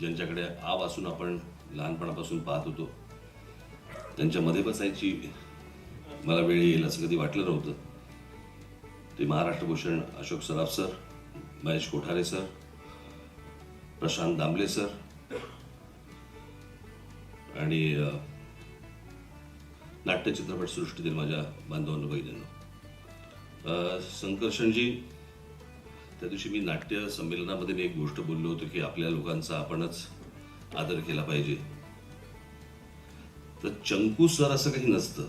ज्यांच्याकडे आव असून आपण लहानपणापासून पाहत होतो त्यांच्यामध्ये बसायची मला वेळ येईल असं कधी वाटलं नव्हतं. ते Maharashtra Bhushan Ashok Saraf sir Mahesh Kothare sir Prashant Damle sir आणि नाट्य चित्रपट सृष्टीतील माझ्या बांधवांना बहिणींनो. संकर्षणजी त्या दिवशी मी नाट्य संमेलनामध्ये मी एक गोष्ट बोललो होतो की आपल्या लोकांचा आपणच आदर केला पाहिजे. तर चंकू सर असं काही नसतं.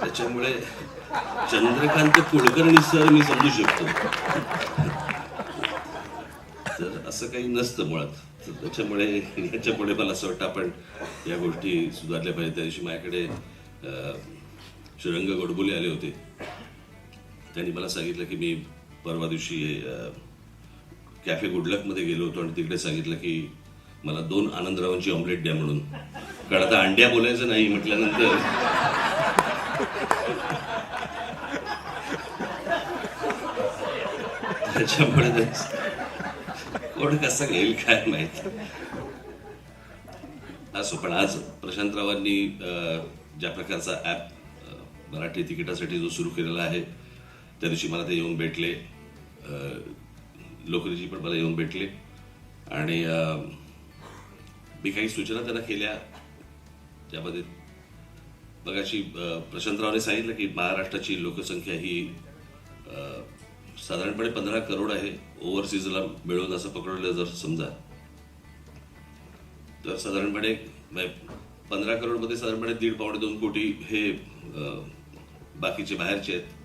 त्याच्यामुळे चंद्रकांत कुलकर्णी सर मी समजू शकतो. तर असं काही नसतं मुळात. तर त्याच्यामुळे याच्यापुढे मला असं वाटतं आपण या गोष्टी सुधारल्या पाहिजे त्या दिवशी माझ्याकडे अं, श्रीरंग गोडबोले आले होते. त्यांनी मला सांगितलं की मी परवा दिवशी कॅफे गुडलकमध्ये गेलो होतो आणि तिकडे सांगितलं की मला दोन आनंदरावांची ऑमलेट द्या म्हणून. कारण आता अंड्या बोलायचं नाही म्हटल्यानंतर. त्याच्यामुळे कोण कसं घेईल काय माहीत. असो पण आज प्रशांतरावांनी ज्या प्रकारचा ॲप मराठी तिकिटासाठी जो सुरू केलेला आहे त्या दिवशी मला ते येऊन भेटले. लोकरीजी पण मला येऊन भेटले. आणि मी काही सूचना त्यांना केल्या. त्यामध्ये मगाशी प्रशांतरावने सांगितलं की महाराष्ट्राची लोकसंख्या ही साधारणपणे पंधरा करोड आहे. ओव्हरसीजला मिळून असं पकडलं जर समजा. तर साधारणपणे म्हणजे पंधरा करोडमध्ये साधारणपणे दीड पावणे दोन कोटी हे बाकीचे बाहेरचे आहेत.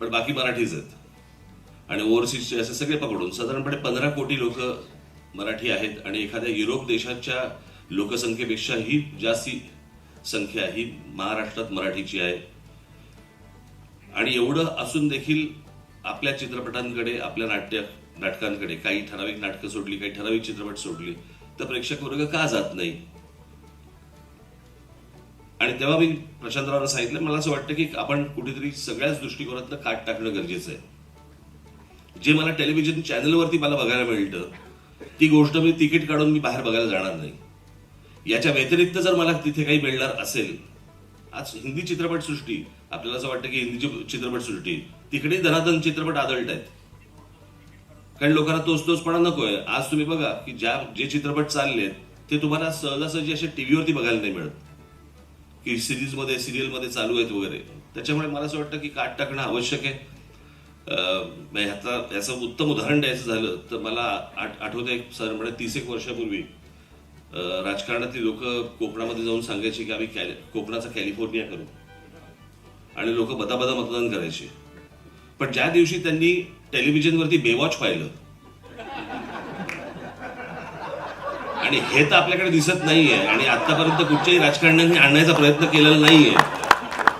पण बाकी मराठीच आहेत. आणि ओव्हरसीजचे असे सगळे पकडून साधारणपणे पंधरा कोटी लोक मराठी आहेत आणि एखाद्या युरोप देशाच्या लोकसंख्येपेक्षाही जास्ती संख्या ही महाराष्ट्रात मराठीची आहे. आणि एवढं असून देखील आपल्या चित्रपटांकडे आपल्या नाट्य नाटकांकडे काही ठराविक नाटकं सोडली काही ठराविक चित्रपट सोडली तर प्रेक्षक वर्ग का जात नाही? आणि तेव्हा मी प्रशांतरावांना सांगितलं मला असं वाटतं की आपण कुठेतरी सगळ्याच दृष्टिकोनातलं काट टाकणं गरजेचं आहे. जे मला टेलिव्हिजन चॅनलवरती मला बघायला मिळतं ती गोष्ट मी तिकीट काढून मी बाहेर बघायला जाणार नाही. याच्या व्यतिरिक्त जर मला तिथे काही मिळणार असेल आज हिंदी चित्रपट सृष्टी आपल्याला असं वाटतं की हिंदी चित्रपट सृष्टी तिकडे धनाधन चित्रपट आदळत आहेत. कारण लोकांना तोच तोचपणा नकोय. आज तुम्ही बघा की ज्या जे चित्रपट चाललेत ते तुम्हाला सहजासहजी असे टीव्हीवरती बघायला नाही मिळत. की सिरीजमध्ये सिरियलमध्ये चालू आहेत वगैरे. त्याच्यामुळे मला असं वाटतं की काट टाकणं आवश्यक आहे. ह्याचा याचं उत्तम उदाहरण द्यायचं झालं तर मला आठ आठवतं एक साधारणपणे तीस एक वर्षापूर्वी राजकारणातली लोक कोकणामध्ये जाऊन सांगायचे की आम्ही कॅलि कोकणाचा कॅलिफोर्निया करू. आणि लोक बदाबदा मतदान करायचे. पण ज्या दिवशी त्यांनी टेलिव्हिजनवरती बेवॉच पाहिलं आणि हे तर आपल्याकडे दिसत नाहीये. आणि आतापर्यंत कुठच्याही राजकारण्यांनी आणण्याचा प्रयत्न केलेला नाहीये.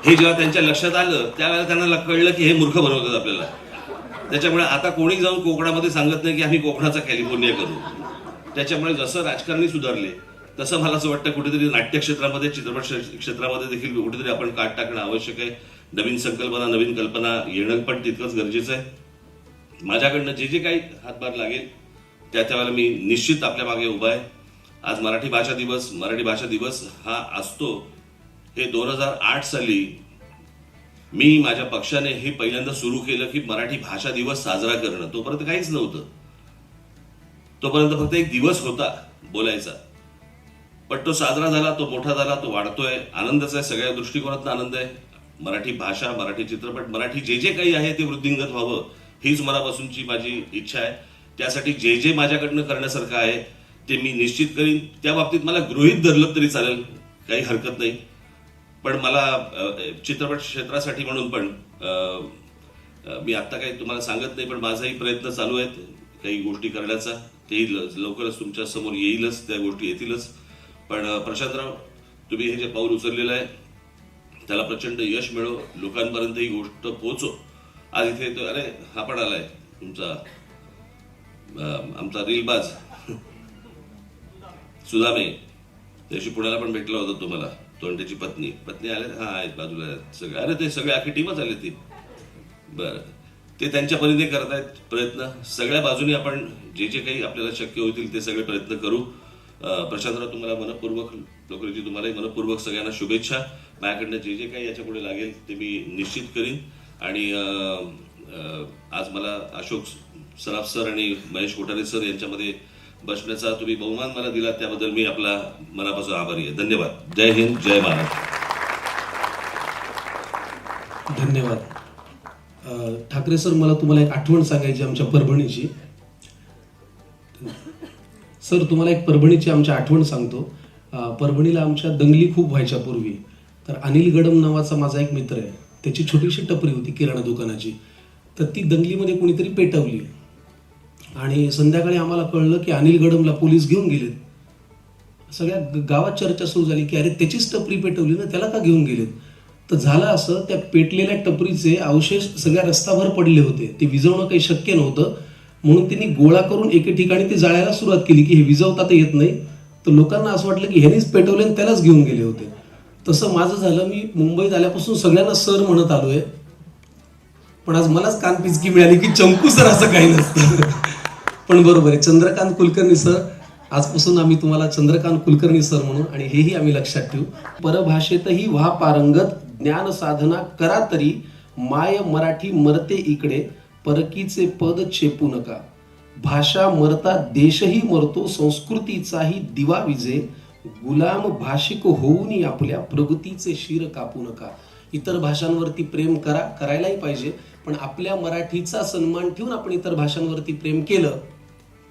हे जेव्हा त्यांच्या लक्षात आलं त्यावेळेला त्यांना कळलं की हे मूर्ख बनवतात आपल्याला. त्याच्यामुळे आता कोणी जाऊन कोकणामध्ये सांगत नाही की आम्ही कोकणाचा कॅलिफोर्निया करू. त्याच्यामुळे जसं राजकारणी सुधारले तसं मला असं वाटतं कुठेतरी नाट्य क्षेत्रामध्ये चित्रपट क्षेत्रामध्ये देखील कुठेतरी आपण काट टाकणं आवश्यक आहे. नवीन संकल्पना नवीन कल्पना येणं पण तितकंच गरजेचं आहे. माझ्याकडनं जे जे काही हातभार लागेल त्या त्यावेळेला मी निश्चित आपल्या मागे उभा आहे. आज मराठी भाषा दिवस मराठी भाषा दिवस हा असतो. हे दोन हजार आठ साली मी माझ्या पक्षाने हे पहिल्यांदा सुरू केलं की मराठी भाषा दिवस साजरा करणं. तोपर्यंत काहीच नव्हतं. तोपर्यंत फक्त एक दिवस होता बोलायचा. पण तो साजरा झाला तो मोठा झाला तो वाढतोय. आनंदच आहे सगळ्या दृष्टिकोनात आनंद आहे. मराठी भाषा मराठी चित्रपट मराठी जे जे काही आहे ते वृद्धिंगत व्हावं हीच मनापासूनची माझी इच्छा आहे. त्यासाठी जे जे माझ्याकडनं करण्यासारखं आहे ते मी निश्चित करीन. त्या बाबतीत मला गृहित धरलं तरी चालेल काही हरकत नाही. पण मला चित्रपट क्षेत्रासाठी म्हणून पण मी आत्ता काही तुम्हाला सांगत नाही पण माझाही प्रयत्न चालू आहेत काही गोष्टी करण्याचा. तेही लवकरच तुमच्यासमोर येईलच त्या गोष्टी येतीलच. पण प्रशांतराव तुम्ही हे जे पाऊल उचललेलं आहे त्याला प्रचंड यश मिळो लोकांपर्यंत ही गोष्ट पोहोचो. आज इथे अरे हा पण आलाय तुमचा आमचा रीलबाज. सुदामे त्याशी पुण्याला पण भेटला होता तुम्हाला तोंडेची त्याची पत्नी. पत्नी आले हा आहेत बाजूला आहेत सगळे अरे ते सगळे आखी टीमच आले ती. बरं. ते त्यांच्या परीने करतायत प्रयत्न. सगळ्या बाजूने आपण जे जे काही आपल्याला शक्य होतील ते सगळे प्रयत्न करू. प्रशांतराव तुम्हाला मनपूर्वक नोकरीची तुम्हालाही मनपूर्वक सगळ्यांना शुभेच्छा. माझ्याकडनं जे जे काही याच्यापुढे लागेल ते मी निश्चित करीन. आणि आज मला अशोक सराफ सर आणि महेश कोठारे सर यांच्यामध्ये बसण्याचा तुम्ही बहुमान मला दिला त्याबद्दल मी आपला मनापासून आभारी आहे. धन्यवाद. जय हिंद जय महाराष्ट्र धन्यवाद. ठाकरे सर मला तुम्हाला एक आठवण सांगायची आमच्या परभणीची. सर तुम्हाला एक परभणीची आमची आठवण सांगतो. परभणीला आमच्या दंगली खूप व्हायच्या पूर्वी. तर अनिल गडम नावाचा माझा एक मित्र आहे. त्याची छोटीशी टपरी होती किराणा दुकानाची. तर ती दंगलीमध्ये कोणीतरी पेटवली. आणि संध्याकाळी आम्हाला कळलं की अनिल गडमला पोलीस घेऊन गेलेत. सगळ्या गावात चर्चा सुरू झाली की अरे त्याचीच टपरी पेटवली ना त्याला का घेऊन गेलेत? तर झालं असं त्या पेटलेल्या टपरीचे अवशेष सगळ्या रस्ताभर पडले होते. ते विझवणं काही शक्य नव्हतं. म्हणून त्यांनी गोळा करून एके ठिकाणी ते जाळायला सुरुवात केली की हे विजवता तर येत नाही. तर लोकांना असं वाटलं की ह्यानीच पेटवले आणि त्यालाच घेऊन गेले होते. तसं माझं झालं मी मुंबईत आल्यापासून सगळ्यांना सर म्हणत आलो आहे पण आज मलाच कानपिचकी मिळाली की चंकू सर असं काही नसतं. पण बरोबर आहे. चंद्रकांत कुलकर्णी सर आजपासून आम्ही तुम्हाला चंद्रकांत कुलकर्णी सर म्हणू आणि हेही आम्ही लक्षात ठेवू. परभाषेतही व्हा पारंगत ज्ञान साधना करा तरी माय मराठी मरते इकडे परकीचे पद चेपू नका. भाषा मरता देशही मरतो संस्कृतीचाही दिवा विजे. गुलाम भाषिक होऊन आपल्या प्रगतीचे शिर कापू नका. इतर भाषांवरती प्रेम करा करायलाही पाहिजे. पण आपल्या मराठीचा सन्मान ठेवून आपण इतर भाषांवरती प्रेम केलं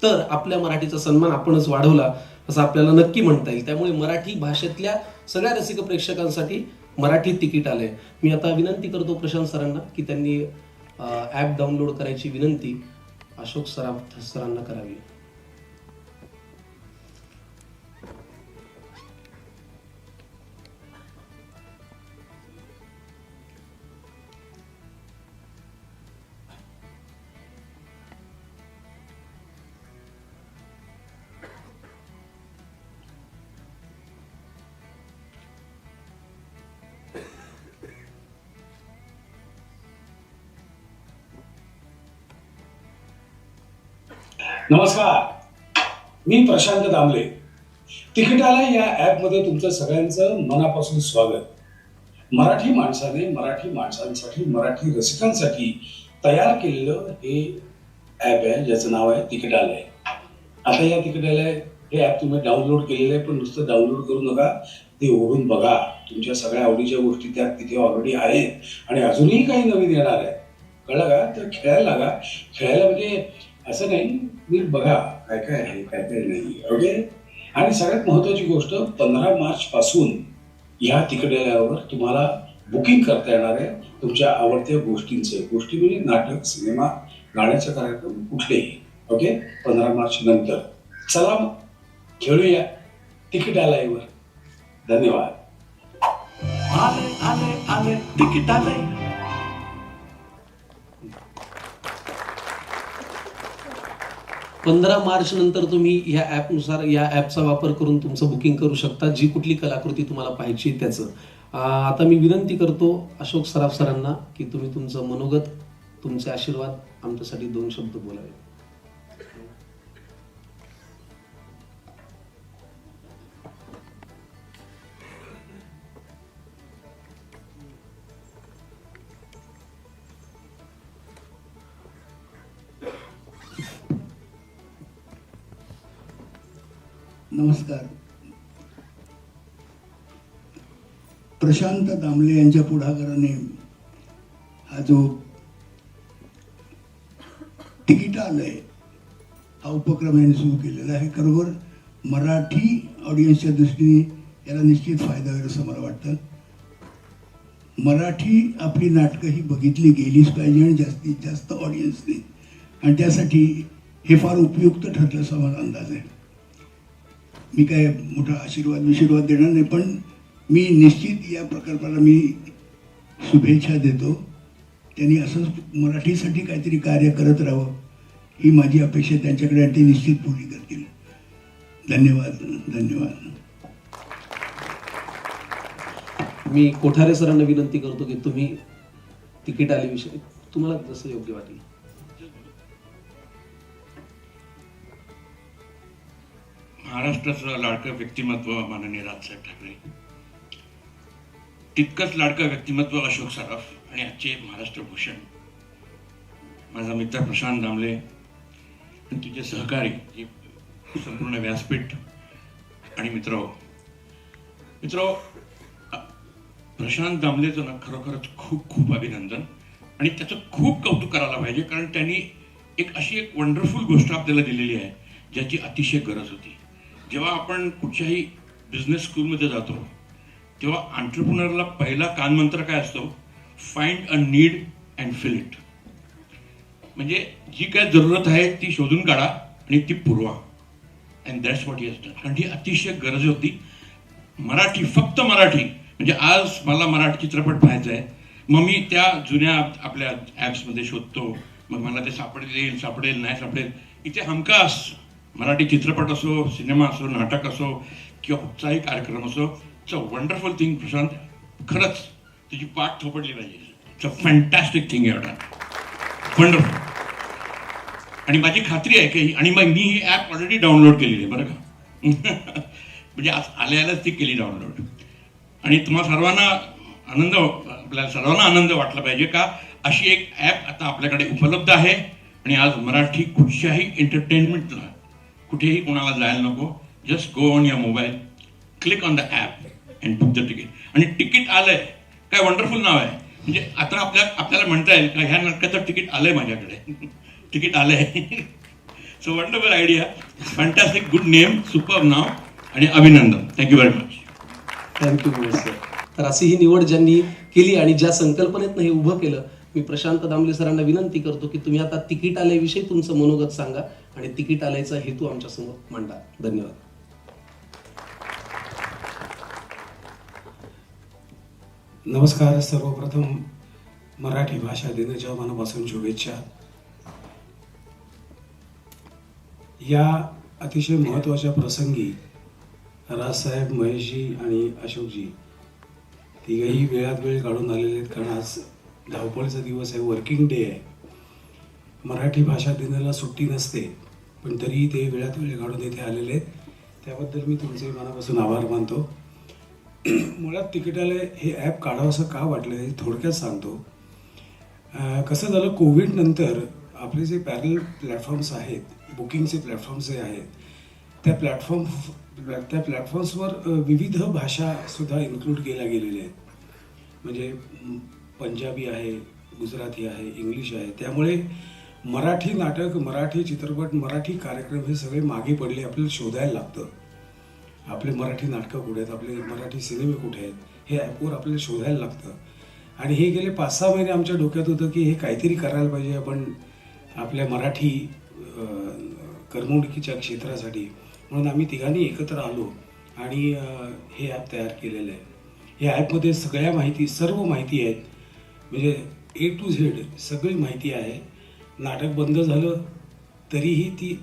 तर आपल्या मराठीचा सन्मान आपणच वाढवला असं आपल्याला नक्की म्हणता येईल. त्यामुळे मराठी भाषेतल्या सगळ्या रसिक प्रेक्षकांसाठी मराठी तिकीट आलंय. मी आता विनंती करतो प्रशांत सरांना की त्यांनी ॲप डाउनलोड करायची विनंती अशोक सराफ सरांना करावी. नमस्कार. मी प्रशांत दामले. तिकिटाला या ॲपमध्ये तुमचं सगळ्यांचं मनापासून स्वागत. मराठी माणसाने मराठी माणसांसाठी मराठी रसिकांसाठी तयार केलेलं हे ॲप आहे ज्याचं नाव आहे तिकिटालय. आता या तिकिटालय हे ॲप तुम्ही डाउनलोड केलेलं आहे पण नुसतं डाउनलोड करू नका. ते उघडून बघा. तुमच्या सगळ्या आवडीच्या गोष्टी त्यात तिथे ऑलरेडी आहेत. आणि अजूनही काही नवीन येणार आहे कळलं का? तर खेळायला लागा. खेळायला म्हणजे असं नाही मी बघा काय काय आहे काय काय नाही ओके? आणि सगळ्यात महत्वाची गोष्ट पंधरा मार्च पासून या आल्यावर तुम्हाला बुकिंग करता येणार आहे तुमच्या आवडत्या गोष्टींचे. गोष्टी म्हणजे नाटक सिनेमा गाण्याचा कार्यक्रम कुठलेही ओके? पंधरा मार्च नंतर. चला मग खेळूया तिकीट आलायवर. धन्यवाद. आले आले आले तिकीट आले पंधरा मार्च नंतर तुम्ही ह्या ॲपनुसार या ॲपचा वापर करून तुमचं बुकिंग करू शकता जी कुठली कलाकृती तुम्हाला पाहिजे त्याचं. आता मी विनंती करतो अशोक सराफ सरांना की तुम्ही तुमचं मनोगत तुमचे आशीर्वाद आमच्यासाठी दोन शब्द बोलावे. नमस्कार. प्रशांत दामले यांच्या पुढाकाराने हा जो तिकिटालय हा उपक्रम यांनी सुरू केलेला आहे. खरोखर मराठी ऑडियन्सच्या दृष्टीने याला निश्चित फायदा होईल असं मला वाटतं. मराठी आपली नाटकं ही बघितली गेलीच पाहिजे आणि जास्तीत जास्त ऑडियन्सने आणि त्यासाठी हे फार उपयुक्त ठरलं असा मला अंदाज आहे. मी काय मोठा आशीर्वाद विशीर्वाद देणार नाही पण मी निश्चित या प्रकल्पाला मी शुभेच्छा देतो. त्यांनी असंच मराठीसाठी काहीतरी कार्य करत राहावं ही माझी अपेक्षा त्यांच्याकडे आणि ते निश्चित पूर्ण करतील. धन्यवाद धन्यवाद. मी कोठारे सरांना विनंती करतो की तुम्ही तिकीट आल्याविषयी तुम्हाला जसं योग्य वाटेल. महाराष्ट्राचं लाडकं व्यक्तिमत्व माननीय राजसाहेब ठाकरे. तितकंच लाडकं व्यक्तिमत्व अशोक सराफ आणि आजचे महाराष्ट्र भूषण. माझा मित्र प्रशांत दामले आणि तुझे सहकारी जे संपूर्ण व्यासपीठ आणि मित्र मित्र प्रशांत दामलेचं ना खरोखरच खूप खूप अभिनंदन आणि त्याचं खूप कौतुक करायला पाहिजे कारण त्यांनी एक अशी एक वंडरफुल गोष्ट आपल्याला दिलेली आहे ज्याची अतिशय गरज होती. जेव्हा आपण कुठच्याही बिझनेस स्कूलमध्ये जातो तेव्हा आंट्रप्रुनरला पहिला कानमंत्र काय असतो? Find a need and fill it म्हणजे जी काय जरूरत आहे ती शोधून काढा आणि ती पुरवा. And that's what is done कारण ही अतिशय गरज होती. मराठी फक्त मराठी. म्हणजे आज मला मराठी चित्रपट पाहायचा आहे. मग मी त्या जुन्या आपल्या ॲप्समध्ये शोधतो. मग मला ते सापडेल सापडेल नाही सापडेल. इथे हमखास मराठी चित्रपट असो सिनेमा असो नाटक असो किंवा कुठचाही कार्यक्रम असो it's a wonderful thing Prashant. खरंच तुझी पाठ थोपडली पाहिजे. इट्स अ फॅन्टॅस्टिक थिंग एवढा वंडरफुल आणि माझी खात्री आहे की आणि मग मी ही ॲप ऑलरेडी डाउनलोड केलेली आहे बरं का? म्हणजे आज आल्या आल्याच ती केली डाउनलोड आणि तुम्हा सर्वांना आनंद आपल्या सर्वांना आनंद वाटला पाहिजे का? अशी एक ॲप आता आपल्याकडे उपलब्ध आहे. आणि आज मराठी कुठच्याही एंटरटेनमेंटला कुठेही कोणाला जायला नको. Just go on your mobile click on the app and book the ticket आणि तिकीट आलंय. काय वंडरफुल नाव आहे. म्हणजे आता आपल्या आपल्याला म्हणता येईल का ह्या नाटकाचं तिकीट आलंय माझ्याकडे. तिकीट आलंय. So wonderful idea fantastic good name super नाव आणि अभिनंदन. Thank you very much thank you sir तर अशी ही निवड ज्यांनी केली आणि ज्या संकल्पनेतनं हे उभं केलं मी प्रशांत दामले सरांना विनंती करतो की तुम्ही आता तिकीट आल्याविषयी तुमचं मनोगत सांगा आणि तिकीट आल्याचा हेतू आमच्यासमोर मांडा. धन्यवाद. नमस्कार सर्वप्रथम मराठी भाषा दिनाच्या मनापासून शुभेच्छा. या अतिशय महत्त्वाच्या प्रसंगी राजसाहेब महेशजी आणि अशोकजी तिघही वेळात वेळ काढून आलेले आहेत कारण आज धावपळीचा दिवस आहे वर्किंग डे आहे. मराठी भाषा दिनाला सुट्टी नसते पण तरीही ते वेळात वेळ काढून इथे आलेले आहेत. त्याबद्दल मी तुमचे मनापासून आभार मानतो. मुळात तिकिटालय हे ॲप काढावंसं का वाटलं हे थोडक्यात सांगतो. कसं झालं कोविडनंतर आपले जे पॅरल प्लॅटफॉर्म्स आहेत बुकिंगचे प्लॅटफॉर्म्स जे आहेत त्या प्लॅटफॉर्म त्या प्लॅटफॉर्म्सवर विविध भाषासुद्धा इन्क्लूड केल्या गेलेल्या आहेत. म्हणजे पंजाबी आहे गुजराती आहे इंग्लिश आहे. त्यामुळे मराठी नाटक मराठी चित्रपट मराठी कार्यक्रम हे सगळे मागे पडले आपल्याला शोधायला लागतं. आपले मराठी नाटकं कुठे आहेत? आपले मराठी सिनेमे कुठे आहेत? हे ॲपवर आपल्याला शोधायला लागतं. आणि हे गेले पाच सहा महिने आमच्या डोक्यात होतं की हे काहीतरी करायला पाहिजे. आपण आपल्या मराठी करमणुकीच्या क्षेत्रासाठी. म्हणून आम्ही तिघांनी एकत्र आलो आणि हे ॲप तयार केलेलं आहे. या ॲपमध्ये सगळ्या माहिती सर्व माहिती आहेत. म्हणजे ए टू झेड सगळी माहिती आहे. नाटक बंद झालं तरीही ती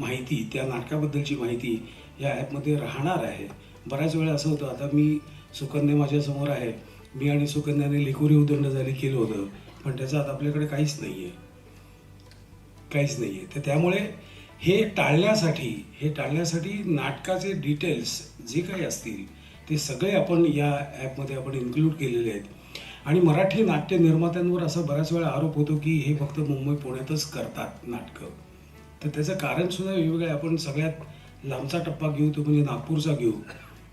माहिती त्या नाटकाबद्दलची माहिती या ॲपमध्ये राहणार आहे. बऱ्याच वेळा असं होतं आता मी सुकन्या माझ्यासमोर आहे. मी आणि सुकन्याने लेखोरी उदंड झाली केलं होतं. पण त्याचं आता आपल्याकडे काहीच नाही आहे काहीच नाही आहे तर त्यामुळे हे टाळण्यासाठी हे टाळण्यासाठी नाटकाचे डिटेल्स जे काही असतील ते सगळे आपण या ॲपमध्ये आपण इन्क्लूड केलेले आहेत. आणि मराठी नाट्य निर्मात्यांवर असा बऱ्याच वेळा आरोप होतो की हे फक्त मुंबई पुण्यातच करतात नाटकं. तर त्याचं कारणसुद्धा वेगवेगळं आहे. आपण सगळ्यात लांबचा टप्पा घेऊ तो म्हणजे नागपूरचा घेऊ.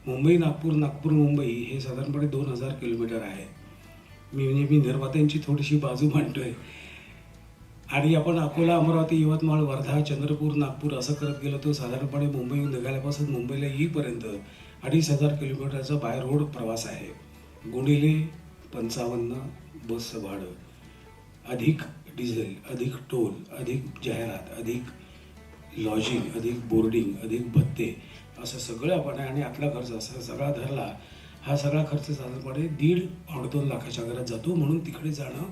मुंबई नागपूर नागपूर मुंबई हे साधारणपणे दोन हजार किलोमीटर आहे. मी म्हणजे मी निर्मात्यांची थोडीशी बाजू मांडतोय. आणि आपण अकोला अमरावती यवतमाळ वर्धा चंद्रपूर नागपूर असं करत गेलो तर साधारणपणे मुंबईहून निघाल्यापासून मुंबईला येईपर्यंत अडीच हजार किलोमीटरचा बाय रोड प्रवास आहे. गुणिले पंचावन्न बसचं भाडं अधिक डिझेल अधिक टोल अधिक जाहिरात अधिक लॉजिंग अधिक बोर्डिंग अधिक भत्ते असं सगळं आपण आहे आणि आपला खर्च असा सगळा धरला हा सगळा खर्च साधारणपणे दीड पावणे दोन लाखाच्या घरात जातो. म्हणून तिकडे जाणं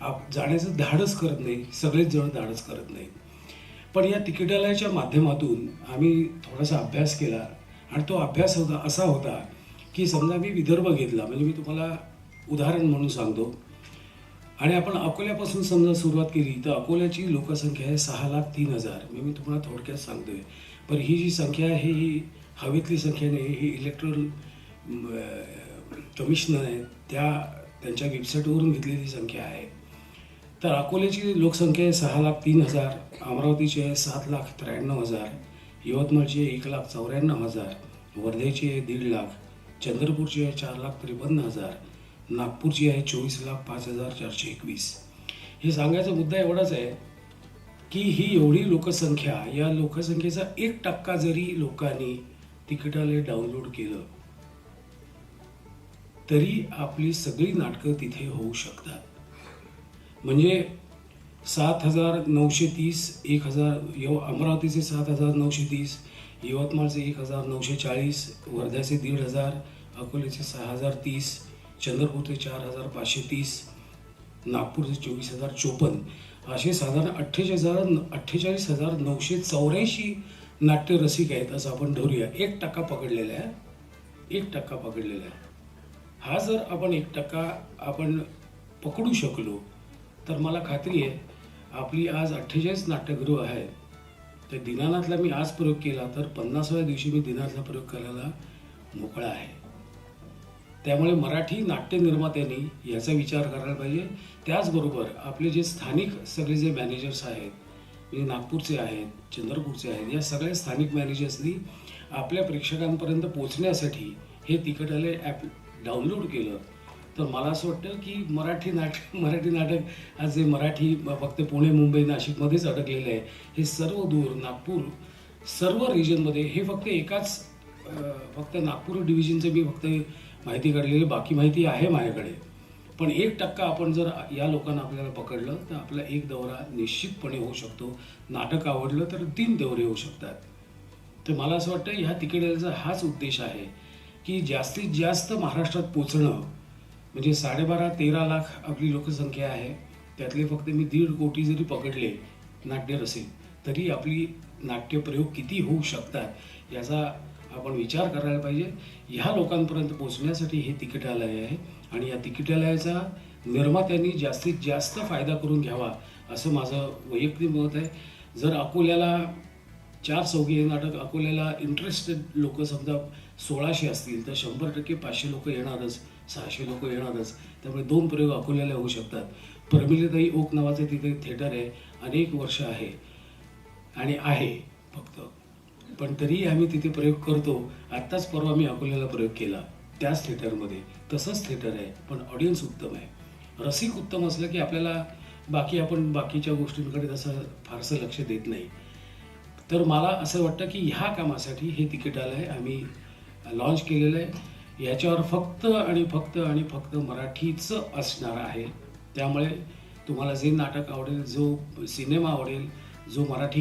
आप जाण्याचं धाडच करत नाही. सगळेच जण धाडच करत नाही. पण या तिकिटालयाच्या माध्यमातून आम्ही थोडासा अभ्यास केला आणि तो अभ्यास होता असा होता की समजा मी विदर्भ घेतला म्हणजे मी तुम्हाला उदाहरण म्हणून सांगतो. आणि आपण अकोल्यापासून समजा सुरुवात केली तर अकोल्याची लोकसंख्या आहे सहा लाख तीन हजार. मी मी तुम्हाला थोडक्यात सांगतोय. पण ही जी संख्या आहे ही हवेतली संख्या नाही ही इलेक्ट्रल कमिशनर आहे त्या त्यांच्या वेबसाईटवरून घेतलेली संख्या आहे. तर अकोल्याची लोकसंख्या आहे सहा लाख तीन हजार अमरावतीची आहे सात लाख त्र्याण्णव हजार यवतमाळची आहे एक लाख चौऱ्याण्णव हजार वर्धेची आहे दीड लाख चंद्रपूरची आहे चार लाख त्रेपन्न हजार नागपूरची आहे चोवीस लाख पाच हजार चारशे एकवीस. हे सांगायचा मुद्दा एवढाच आहे की ही एवढी लोकसंख्या या लोकसंख्येचा एक टक्का जरी लोकांनी तिकिटाले डाउनलोड केलं तरी आपली सगळी नाटकं तिथे होऊ शकतात. म्हणजे सात हजार नऊशे तीस एक हजार यव अमरावतीचे सात हजार नऊशे तीस यवतमाळचे एक हजार नऊशे चाळीस वर्ध्याचे दीड हजार अकोल्याचे सहा हजार तीस चंद्रपूरचे चार हजार पाचशे तीस नागपूरचे चोवीस हजार चोपन्न असे साधारण अठ्ठेचाळीस हजार अठ्ठेचाळीस हजार नऊशे चौऱ्याऐंशी नाट्य रसिक आहेत असं आपण धरूया. एक टक्का पकडलेला आहे एक टक्का पकडलेला आहे हा जर आपण एक टक्का आपण पकडू शकलो तर मला खात्री आहे आपली आज अठ्ठेचाळीस नाट्यगृह आहेत. तर दिनानाथला मी आज प्रयोग केला तर पन्नासाव्या दिवशी मी दिनानाथला प्रयोग करायला मोकळा आहे. त्यामुळे मराठी नाट्य निर्मात्यांनी याचा विचार करायला पाहिजे. त्याचबरोबर आपले जे स्थानिक सगळे जे मॅनेजर्स आहेत म्हणजे नागपूरचे आहेत चंद्रपूरचे आहेत या सगळ्या स्थानिक मॅनेजर्सनी आपल्या प्रेक्षकांपर्यंत पोहोचण्यासाठी हे तिकटालय ॲप डाउनलोड केलं. तर मला असं वाटतं की मराठी नाटक मराठी नाटक आज जे मराठी फक्त पुणे मुंबई नाशिकमध्येच अडकलेलं आहे हे सर्व दूर नागपूर सर्व रिजनमध्ये हे फक्त एकाच फक्त नागपूर डिव्हिजनचं मी फक्त माहिती काढलेली बाकी माहिती आहे माझ्याकडे. पण एक टक्का आपण जर या लोकांना आपल्याला पकडलं तर आपला एक दौरा निश्चितपणे होऊ शकतो. नाटक आवडलं तर तीन दौरे होऊ शकतात. तर मला असं वाटतं ह्या तिकिटाचा हाच उद्देश आहे की जास्तीत जास्त महाराष्ट्रात पोचणं. म्हणजे साडेबारा तेरा लाख आपली लोकसंख्या आहे. त्यातले फक्त मी दीड कोटी जरी पकडले नाट्य तरी आपली नाट्यप्रयोग किती होऊ शकतात? याचा आपण विचार करायला पाहिजे. ह्या लोकांपर्यंत पोहोचण्यासाठी हे तिकिटालय आहे आणि या तिकिटालयाचा निर्मात्यांनी जास्तीत जास्त फायदा करून घ्यावा असं माझं वैयक्तिक मत आहे. जर अकोल्याला चार चौघी हे नाटक अकोल्याला इंटरेस्टेड लोक समजा सोळाशे असतील तर शंभर टक्के पाचशे लोक येणारच सहाशे लोक येणारच. त्यामुळे दोन प्रयोग अकोल्याला होऊ शकतात. परमिलीताई ओक नावाचं तिथे थिएटर आहे अनेक वर्ष आहे आणि आहे फक्त. पण तरीही आम्ही तिथे प्रयोग करतो. आत्ताच परवा मी अकोल्याला प्रयोग केला. त्याच थिएटरमध्ये तसंच थिएटर आहे पण ऑडियन्स उत्तम आहे. रसिक उत्तम असलं की आपल्याला बाकी आपण बाकीच्या गोष्टींकडे तसं फारसं लक्ष देत नाही. तर मला असं वाटतं की ह्या कामासाठी हे तिकिटालय आम्ही लॉन्च केलेलं आहे. याच्यावर फक्त आणि फक्त आणि फक्त मराठीच असणार आहे. त्यामुळे तुम्हाला जे नाटक आवडेल जो सिनेमा आवडेल जो मराठी